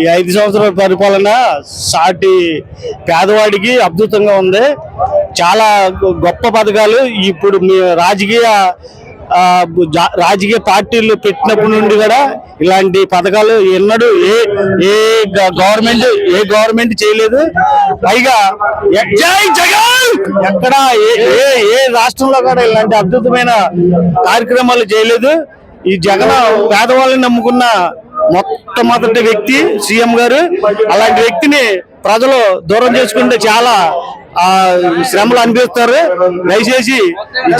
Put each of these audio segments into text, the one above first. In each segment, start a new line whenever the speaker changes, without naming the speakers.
ఈ ఐదు సంవత్సరాల పరిపాలన సాటి పేదవాడికి అద్భుతంగా ఉంది. చాలా గొ- గొప్ప పథకాలు. ఇప్పుడు మీ రాజకీయ రాజకీయ పార్టీలు పెట్టినప్పటి నుండి కూడా ఇలాంటి పథకాలు ఎన్నడూ ఏ ఏ గ- గవర్నమెంట్ ఏ గవర్నమెంట్ చేయలేదు. పైగా జగన్! ఎక్కడ ఏ ఏ- ఏ రాష్ట్రంలో కూడా ఇలాంటి అద్భుతమైన కార్యక్రమాలు చేయలేదు. ఈ జగన్ పేదవాళ్ళని నమ్ముకున్న మొట్టమొదటి వ్యక్తి సీఎం గారు. అలాంటి వ్యక్తిని ప్రజలు దూరం చేసుకుంటే చాలా ఆ శ్రమలు అనిపిస్తారు దయచేసి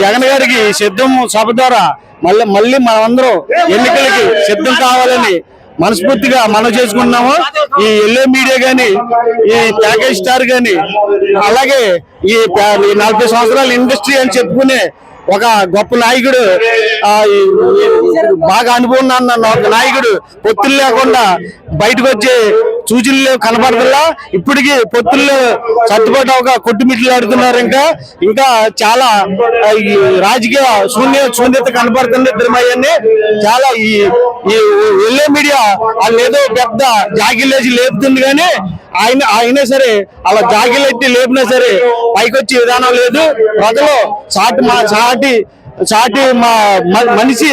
జగన్ గారికి సిద్ధం సభ ద్వారా మళ్ళీ మళ్ళీ మనమందరం ఎన్నికలకి సిద్ధం కావాలని మనస్ఫూర్తిగా మనం చేసుకుంటున్నాము. ఈ ఎల్లో మీడియా గాని ఈ ప్యాకేజ్ స్టార్ గాని అలాగే ఈ ఈ నలభై సంవత్సరాల ఇండస్ట్రీ అని చెప్పుకునే ఒక గొప్ప నాయకుడు బాగా అనుభవం అన్న ఒక నాయకుడు పొత్తులు లేకుండా బయటకు వచ్చి సూచనలు కనపడదల్లా ఇప్పటికీ పొత్తుల్లో సర్దుబాటు ఒక కొట్టుమిట్లు ఆడుతున్నారు ఇంకా. ఇంకా చాలా ఈ రాజకీయ శూన్య శూన్యత కనపడుతుంది ఇద్దరమయ్యని చాలా ఈ ఈ మీడియా వాళ్ళు ఏదో పెద్ద జాగిలేసి లేపుతుంది కానీ ఆయన అయినా సరే అలా జాగిలెట్టి లేపినా సరే పైకి వచ్చే విధానం లేదు. ప్రజలు సాటి మా సాటి సాటి మా మ- మనిషి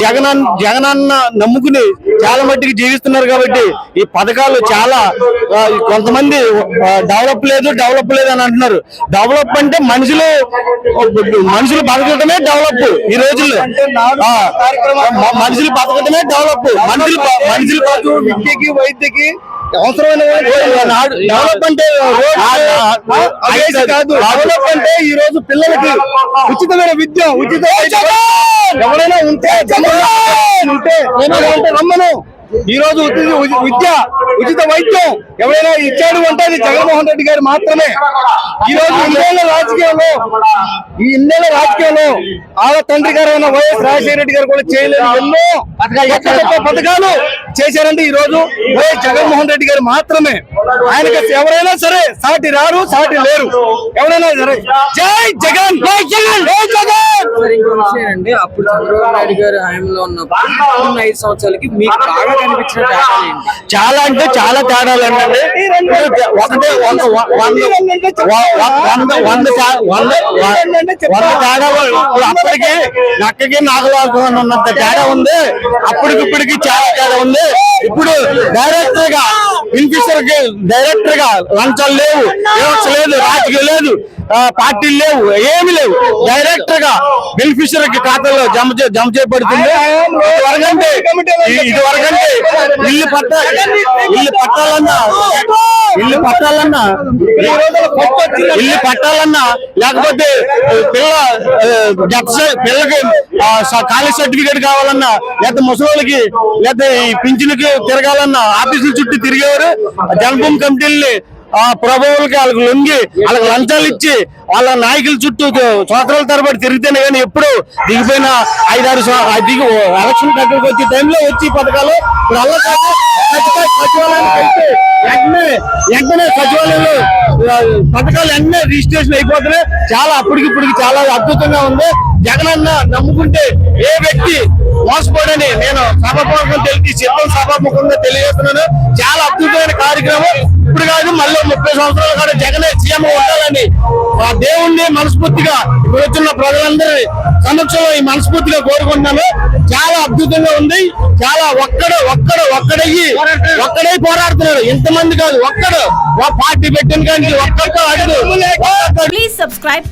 జగనన్న జగనన్న నమ్ముకుని చాలా మట్టికి జీవిస్తున్నారు కాబట్టి ఈ పథకాలు చాలా కొంతమంది డెవలప్ లేదు డెవలప్ లేదు అని అంటున్నారు. డెవలప్ అంటే మనుషులు మనుషులు బతకటమే డెవలప్ ఈ రోజుల్లో. మనుషులు బతకటమే డెవలప్. మనుషులు మనుషులు
విద్యకి వైద్యకి అవసరమైన
డెవలప్ అంటే
అదేసి కాదు డెవలప్ అంటే ఈ రోజు పిల్లలకి ఉచితమైన విద్య ఉచిత. ఎవరైనా ఉంటే ఉంటే ఏమైనా రమ్మను. ఈ రోజు విద్య ఉచిత వైద్యం. ఎవరైనా ఇచ్చాడు అంటే అది జగన్మోహన్ రెడ్డి గారు మాత్రమే. ఈ రోజు ఇన్నేళ్ళ రాజకీయంలో ఈ ఇన్నేళ్ళ రాజకీయంలో ఆళ్ళ తండ్రి గారు అయిన వైఎస్ రాజశేఖర రెడ్డి గారు కూడా చేయలేదు ఎన్నో పథకాలు చేశారంటే ఈ రోజు వైఎస్ జగన్మోహన్ రెడ్డి గారు మాత్రమే. ఆయనకి ఎవరైనా సరే సాటి రారు సాటి లేరు. ఎవరైనా సరే జై జగన్! జై జగన్! జై జగన్!
సార్ ఇంకో విషయం అండి అప్పుడు చంద్రబాబు నాయుడు గారి ఉన్నప్పుడు ఐదు సంవత్సరాలకి మీకు బాగా కనిపించిన తేడాలు ఏంటి?
చాలా అంటే చాలా తేడాలు ఏంటంటే ఒకటే వంద ఇప్పుడు అప్పటికి నక్కకి నాగలాకు ఉన్నంత తేడా ఉంది. అప్పటికి ఇప్పటికి చాలా తేడా ఉంది. కి డైరెక్టర్గా లంచాలు లేవు లేదు రాజకీయం లేదు పార్టీలు లేవు ఏమి లేవు. డైరెక్టర్గా బెనిఫిషియర్ ఖాతాలో జమ జమ చేయబడుతుంది ఇదివరకంటే ఇది వరకంటే ఇల్లు పట్ట ఇల్లు పట్టాలన్నా ఇల్లు పట్టాలన్నా ఇల్లు పట్టాలన్నా లేకపోతే పిల్ల పిల్లకి కాలేజ్ సర్టిఫికేట్ కావాలన్నా లేకపోతే ముసలికి లేకపోతే ఈ పింఛన్కి తిరగాలన్నా ఆఫీసుల చుట్టూ తిరిగేవారు జన్మభూమి కమిటీల్ని ఆ ప్రభువులకి వాళ్ళకి లొంగి వాళ్ళకి లంచాలు ఇచ్చి వాళ్ళ నాయకుల చుట్టూ సంవత్సరాల తరబడి తిరిగితేనే కానీ ఎప్పుడు దిగిపోయిన ఐదారు దిగి ఎలక్షన్ దగ్గరకు వచ్చే టైంలో వచ్చి పథకాలు ఇప్పుడు అలా సచివాలయానికి వెంటనే వెంటనే సచివాలయంలో పథకాలు వెంటనే రిజిస్ట్రేషన్ అయిపోతున్నాయి. చాలా అప్పటికి ఇప్పటికి చాలా అద్భుతంగా ఉంది. జగనన్న నమ్ముకుంటే ఏ వ్యక్తి మోసపోడని నేను సభాపూర్వకం తెలిసి సిద్ధం సభాముఖంగా తెలియజేస్తున్నాను. చాలా అద్భుతమైన కార్యక్రమం. ఇప్పుడు కాదు మళ్ళీ ముప్పై సంవత్సరాలు కూడా జగనే సీఎం ఉండాలని ఆ దేవుణ్ణి మనస్ఫూర్తిగా ఇప్పుడు వచ్చిన ప్రజలందరి సమక్షంలో ఈ మనస్ఫూర్తిగా కోరుకుంటున్నాను. చాలా అద్భుతంగా ఉంది. చాలా ఒక్కడు ఒక్కడు ఒక్కడయ్యి ఒక్కడే పోరాడుతున్నాడు ఇంతమంది కాదు ఒక్కడు. పార్టీ పెట్టిన కానీ ఒక్కడితో అడుగు. ఒక్కొక్కడు
Please subscribe.